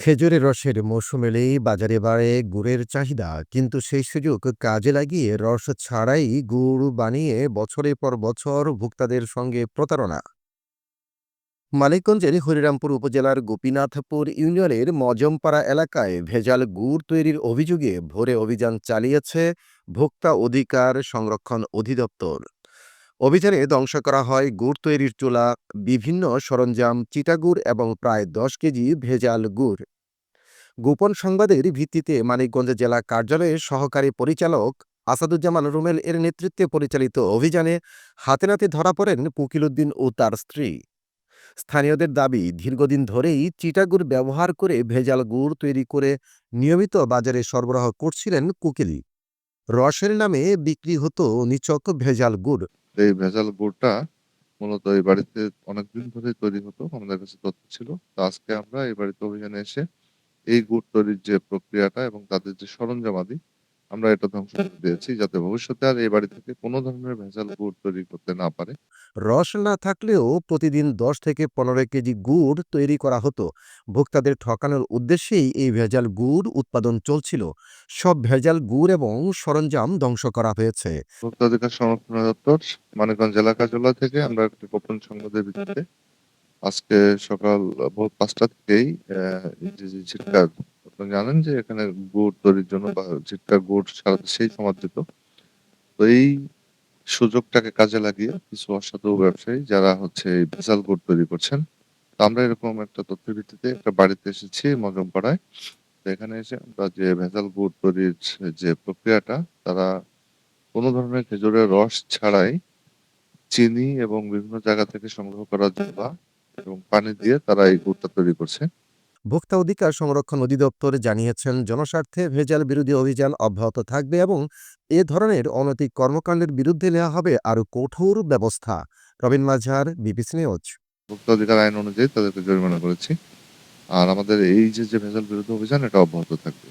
খেজুরের রসের মৌসুম এলেই বাজারে বাড়ে গুড়ের চাহিদা, কিন্তু সেই সুযোগ কাজে লাগিয়ে রস ছাড়াই গুড় বানিয়ে বছরের পর বছর ভোক্তাদের সঙ্গে প্রতারণা। মানিকগঞ্জের হরিরামপুর উপজেলার গোপীনাথপুর ইউনিয়নের মজমপাড়া এলাকায় ভেজাল গুড় তৈরির অভিযোগে ভোরে অভিযান চালিয়েছে ভোক্তা অধিকার সংরক্ষণ অধিদপ্তর। অভিযানে ধ্বংস করা হয় গুড় তৈরির চুলা, বিভিন্ন সরঞ্জাম, চিটাগুড় এবং প্রায় দশ কেজি ভেজাল গুড়। গোপন সংবাদের ভিত্তিতে মানিকগঞ্জ জেলা কার্যালয়ের সহকারী পরিচালক আসাদুজ্জামান রুমেল এর নেতৃত্বে পরিচালিত অভিযানে হাতে নাতে ধরা পড়েন পুকিল উদ্দিন ও তার স্ত্রী। স্থানীয়দের দাবি, দীর্ঘদিন ধরেই চিটাগুড় ব্যবহার করে ভেজাল গুড় তৈরি করে নিয়মিত বাজারে সরবরাহ করছিলেন কুকিলি। রসের নামে বিক্রি হতো নিচক ভেজাল গুড়। এই ভেজাল গুড়টা মূলত এই বাড়িতে অনেকদিন ধরেই তৈরি হতো, আমাদের কাছে তথ্য ছিল। তো আজকে আমরা এই বাড়িতে অভিযানে এসে এই গুড় তৈরির যে প্রক্রিয়াটা এবং তাদের যে সরঞ্জামাদি আমরা এটা ধ্বংস করে দিয়েছি যাতে ভবিষ্যতে আর এই বাড়ি থেকে কোনো ধরনের ভেজাল গুড় তৈরি করতে না পারে। রস না থাকলেও প্রতিদিন দশ থেকে পনেরো কেজি গুড় তৈরি করা হতো। ভোক্তাদের ঠকানোর উদ্দেশ্যেই এই ভেজাল গুড় উৎপাদন চলছিল। সব ভেজাল গুড় এবং সরঞ্জাম ধ্বংস করা হয়েছে। ভোক্তা অধিকার সংরক্ষণ দপ্তর মানিকগঞ্জ জেলা কার্যালয় থেকে আমরা একটি গোপন সংবাদের ভিত্তিতে আজকে সকাল ভোর পাঁচটা থেকেই যে যে ঝিটকার আপনারা জানেন যে এখানে গুড় তৈরির জন্য বা ঝিটকার গুড় সারা দেশেই সমাদৃত। তো এই সুযোগটাকে কাজে লাগিয়ে কিছু অসাধু ব্যবসায়ী যারা হচ্ছে এই ভেজাল গুড় তৈরি করছেন তো আমরা এরকম একটা তথ্যের ভিত্তিতে একটা বাড়িতে এসেছি মজমপাড়ায়। তো এখানে এসে আমরা যে ভেজাল গুড় তৈরির যে প্রক্রিয়াটা তারা কোনো ধরনের খেজুরের রস ছাড়াই চিনি এবং বিভিন্ন জায়গা থেকে সংগ্রহ করা জবা এবং পানি দিয়ে তারা এই গুড়টা তৈরি করছে। ভোক্তা অধিকার সংরক্ষণ অধিদপ্তর জানিয়েছেন, জনস্বার্থে ভেজাল বিরোধী অভিযান অব্যাহত থাকবে এবং এ ধরনের অনৈতিক কর্মকাণ্ডের বিরুদ্ধে নেওয়া হবে আরও কঠোর ব্যবস্থা। Rabin Majhar, BBC news. ভোক্তা অধিকার আইন অনুযায়ী তাদেরকে জরিমানা করেছি। আর আমাদের এই যে যে ভেজাল বিরোধী অভিযান, এটা অব্যাহত থাকবে।